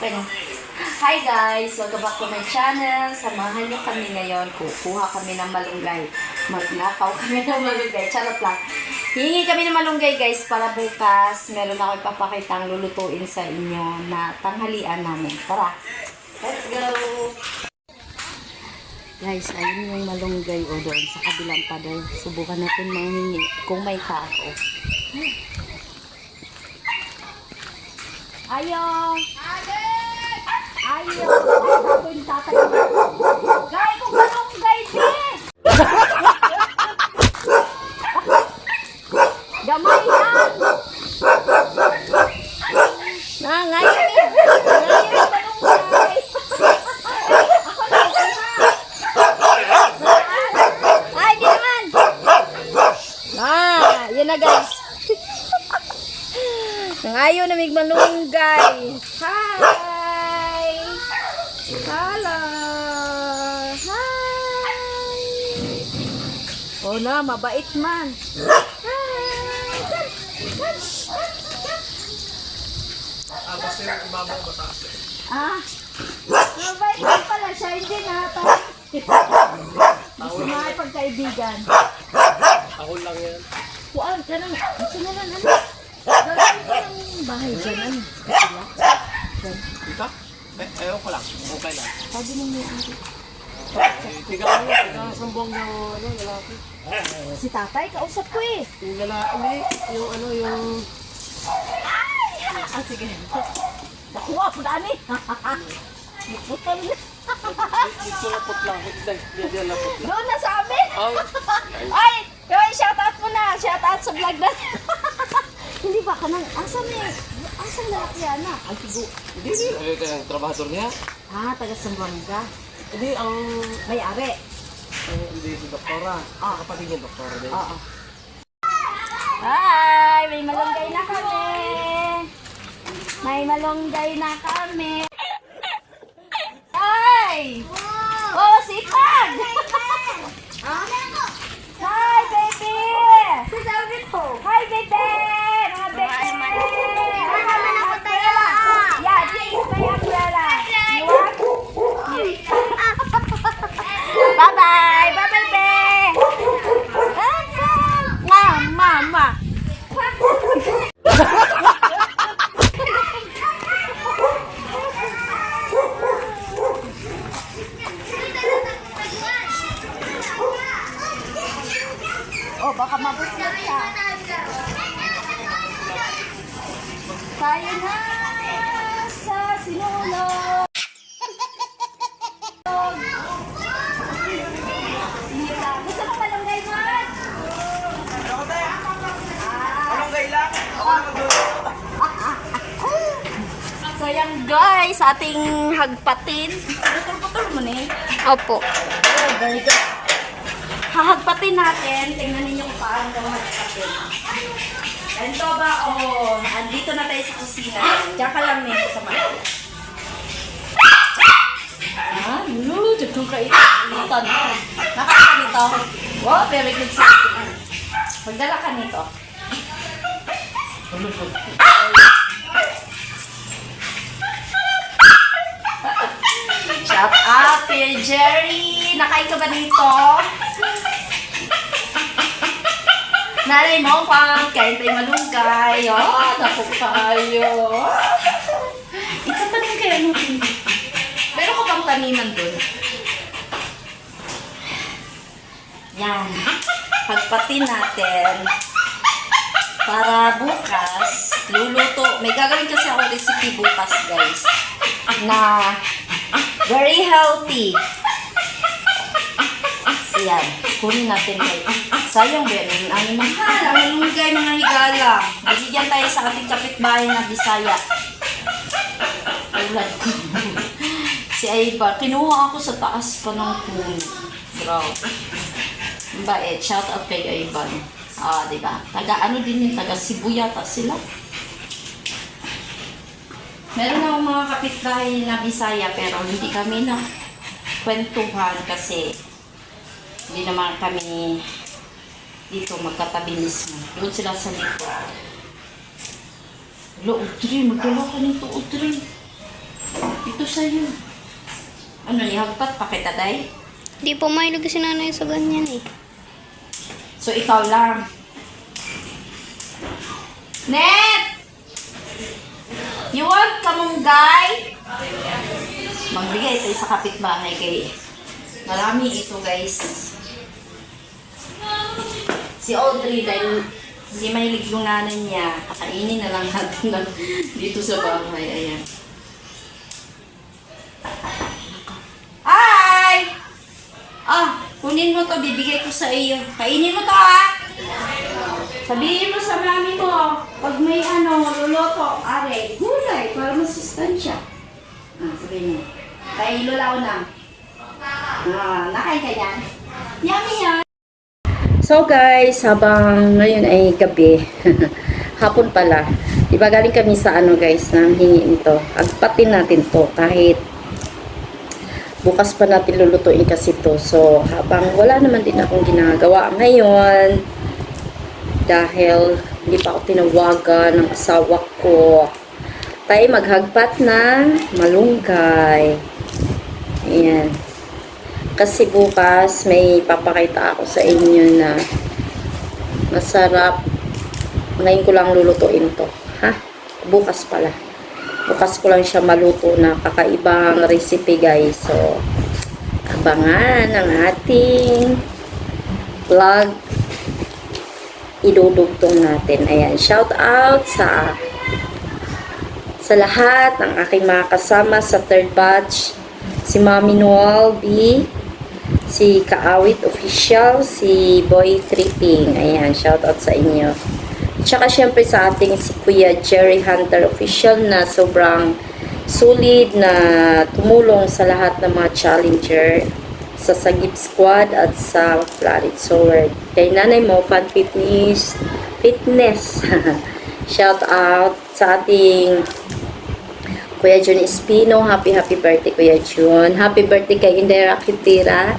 Pero, Hi guys! Welcome back to my channel. Samahan niyo kami ngayon. Kukuha kami ng malunggay. Magnakaw kami ng malunggay. Charot lang. Hihingi kami ng malunggay guys para bukas meron ako ipapakita ang lulutuin sa inyo na tanghalian namin. Tara! Let's go! Guys, ayun yung malunggay o doon sa kabilang pader. Subukan natin manghingi kung may tao. Ayo! Ayo! Ako yung tatay. Gay, kung malunggay din! Gamay yan! Na, ngayon! Ngayon malunggay! Ako na, Ay, di naman! Ah, na guys. Nangayo na mig malunggay. Hi! Oh na, mabait man. Ah, mabait man pala siya. Hindi na. Gusto nga ay pagkaibigan. Ako lang yan. Kuan, ganun. Gusto na lang, ano? Gagawin ko ng bahay dyan, ano? Ika? Eh, ayaw ko lang. Okay lang. Sabi mo may ari. Eh, tiga ano, tiga sambong ng ano, lalaki. Si tatay, kausap ko eh. Yung lalaki. Yung ano, yung... Ah, sige. Nakuha ko na ani. Putol na. Dito lapot lang. Hindi, hindi lapot lang. Doon na sa amin. Ay, Ay, kaya shout out mo na. Shout out sa vlog na. Hindi ba ka nang, asan eh? Asan na yan na? Ang tigo. hindi. Ano yung trabahador niya? Ah, taga Sambuanga. Hindi, ang... May-ari. ang hindi si doktora. Ah, kapatid niya doktora din. Oo. Hi! May malunggay na kami! May malunggay na kami! Hi! Oh, sipag! Hi, baby! Hi, baby! Mga baby! Yeah, this is my umbrella. You want? Bye-bye! Bye-bye, babe! Mama, mama. Oh, baka mabusog ka. Tayo na sa sinulog. Gusto mo malunggay mo? So yan guys, ating hagpatin. Putol-putol mo ni. Opo. Very good. Hahagpatin natin. Tingnan ninyo kung paano hagpatin. Ito ba, oh, andito na tayo sa kusina. Diyan ka lang nito sa mga. Ah, no, dito ka ito. Initan. Nakaka nito. Wow, very good sa Magdala ka nito. Shout out kay Jerry! Nakain ka ba nito? Nanay mo, pang kain tayo malunggay. Oh, naku kayo. Itatanim kayo ng hindi. Meron ko bang taniman dun? Yan. Pagpatin natin. Para bukas, luluto. May gagawin kasi ako recipe bukas, guys. Na very healthy. Ayan, kunin natin kayo. Sayang yun? Ano mahal? Ang malunggay mga higala. Bigyan tayo sa ating kapitbahay na Bisaya. Tulad ko. si Aiba, kinuha ako sa taas pa ng puno. Bro. Bait. Shout out kay Aiban. Ah, di ba? Taga ano din yung taga Cebu yata sila. Meron akong mga kapitbahay na Bisaya pero hindi kami na kwentuhan kasi hindi naman kami dito magkatabi mismo. Doon sila sa likod. Lo, Audrey, magdala ka nito, Audrey. to sa'yo. Ano, ihagpat pa kita, day? Di po mahilig si nanay sa ganyan eh. So, ikaw lang. Net! You want kamunggay? Magbigay tayo sa kapitbahay kay marami ito guys. Si Audrey dahil hindi mahilig yung nanay niya, kakainin na lang natin lang dito sa bahay. Ayan. Hi! Ah, kunin mo to, bibigay ko sa iyo. Kainin mo to ah! Sabihin mo sa mami mo, pag may ano, luluto, are, gulay, para masustansya. Ah, sabihin mo. Kay lulaw na. Ah, nakain ka yan? Yummy yan! So guys, habang ngayon ay gabi, hapon pala, di ba galing kami sa ano guys, nang hingi nito. Agpatin natin to kahit bukas pa natin lulutuin kasi to. So, habang wala naman din akong ginagawa ngayon, dahil hindi pa ako tinawagan ng asawa ko, tayo maghagpat ng malunggay. Ayan. Kasi bukas may papakita ako sa inyo na masarap. Ngayon ko lang lulutuin to. Ha? Bukas pala. Bukas ko lang siya maluto na kakaibang recipe guys. So, abangan ang ating vlog idudugtong natin. Ayan, shout out sa sa lahat ng aking mga kasama sa third batch. Si Mami Noel B, si Kaawit Official, si Boy Tripping. Ayan, shout out sa inyo. Tsaka syempre sa ating si Kuya Jerry Hunter Official na sobrang solid na tumulong sa lahat ng mga challenger sa Sagip Squad at sa Planet Sword. Kay nanay mo, Fan Fitness, Fitness. Shout out sa ating Kuya Jun Espino. Happy, happy birthday, Kuya Jun. Happy birthday kay Indira Kitira.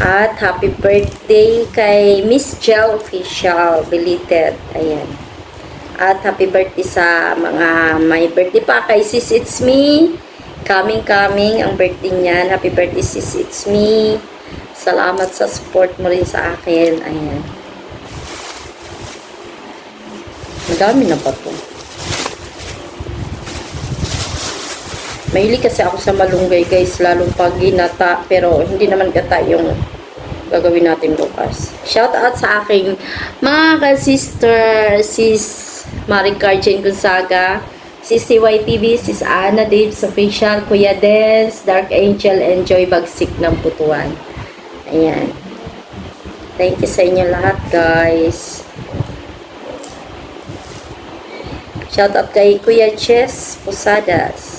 At happy birthday kay Miss Jel Official. Belated. Ayan. At happy birthday sa mga may birthday pa kay Sis It's Me. Coming, coming ang birthday niyan. Happy birthday, sis. It's me. Salamat sa support mo rin sa akin. Ayan. Madami na ba to? Mahilig kasi ako sa malunggay, guys. Lalong pag ginata. Pero hindi naman gata yung gagawin natin bukas. Shout out sa aking mga ka-sister, sis Maricar Jane Gonzaga, sis CYTV, sis Ana Daves Official, Kuya Dens, Dark Angel, and Joy Bagsik ng Putuan. Ayan. Thank you sa inyo lahat, guys. Shout out kay Kuya Chess Posadas.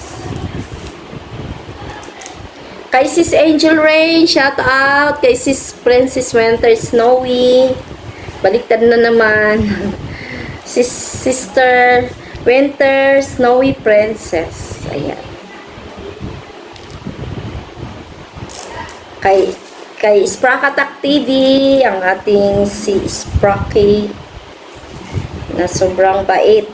Kay Sis Angel Rain, shout out. Kay Sis Princess Winter Snowy. Baliktad na naman. Sis Sister Winter Snowy Princess. Ayan. Kay kay Sprakatak TV, ang ating si Sprocky na sobrang bait.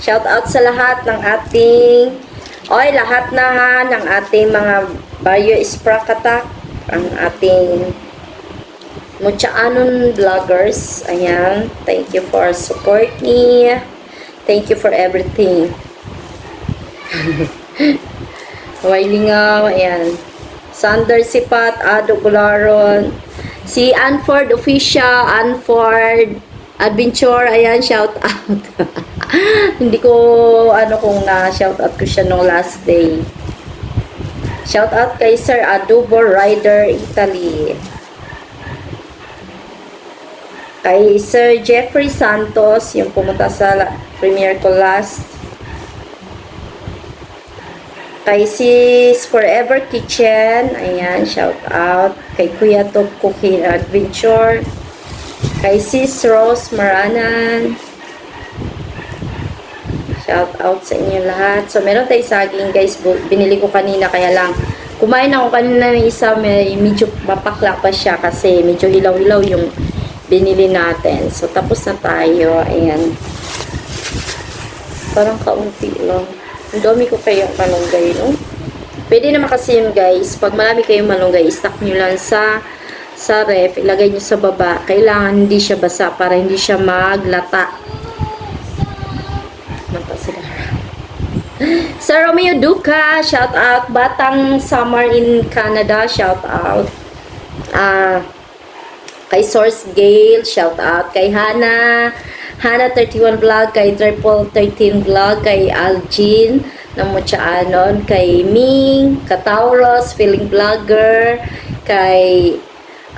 Shout out sa lahat ng ating oy lahat na ha ng ating mga Bayo Sprakatak, ang ating Muchaanon vloggers. Ayan. Thank you for support me. Thank you for everything. Wailingaw. Ayan. Sander Sipat, Ado Gularon. Si Anford Official, Anford Adventure. Ayan, shout out. Hindi ko, ano kung na-shout out ko siya no last day. Shout out kay Sir Adobo Rider Italy. Kay Sir Jeffrey Santos, yung pumunta sa premiere ko last. Kay Sis Forever Kitchen, ayan, shout out. Kay Kuya Top Cooking Adventure. Kay Sis Rose Maranan. Shout out sa inyo lahat. So, meron tayo saging guys. Binili ko kanina kaya lang. Kumain ako kanina ng isa. May medyo mapakla pa siya kasi medyo hilaw-hilaw yung binili natin. So, tapos na tayo. Ayan. Parang kaunti lang. Ang dami ko kayong malunggay, no? Pwede naman kasi yun, guys. Pag marami kayong malunggay, stock nyo lang sa sa ref. Ilagay nyo sa baba. Kailangan hindi siya basa para hindi siya maglata. Mata sila. Sir Romeo Duca, shout out. Batang Summer in Canada, shout out. Ah, kay Source Gale, shout out. Kay Hana, Hana 31 Vlog, kay Triple 13 Vlog, kay Algin, ng Muchaanon, kay Ming, Katauros, Feeling Vlogger, kay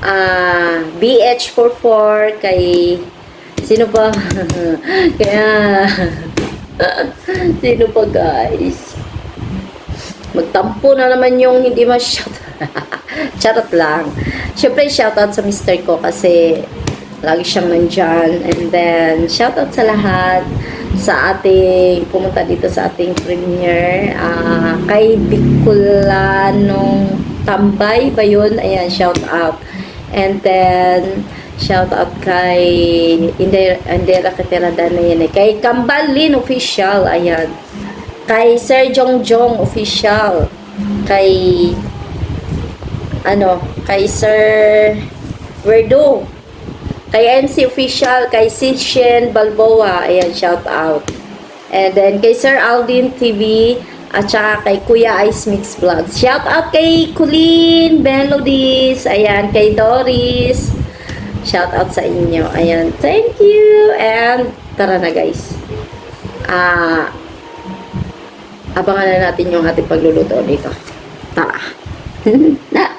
ah BH44, kay sino ba? Kaya sino pa guys? Magtampo na naman yung hindi ma-shout. Charot lang. Siyempre, shoutout sa mister ko kasi lagi siyang nandyan. And then, shoutout sa lahat sa ating, pumunta dito sa ating premiere. Ah, kay Bicolanong Tambay ba yun? Ayan, shoutout. And then, shoutout kay Indira, Indira Katerada na yan eh. Kay Kambalin Official, ayan. Kay Sir Jong Jong official. Kay ano kay Sir Verdo kay MC official kay Sishen Balboa. Ayan shout out and then kay Sir Aldin TV at saka kay Kuya Ice Mix Vlogs. Shout out kay Colleen Melodies ayan kay Doris shout out sa inyo ayan thank you and tara na guys ah abangan na natin yung ating pagluluto dito. Tara.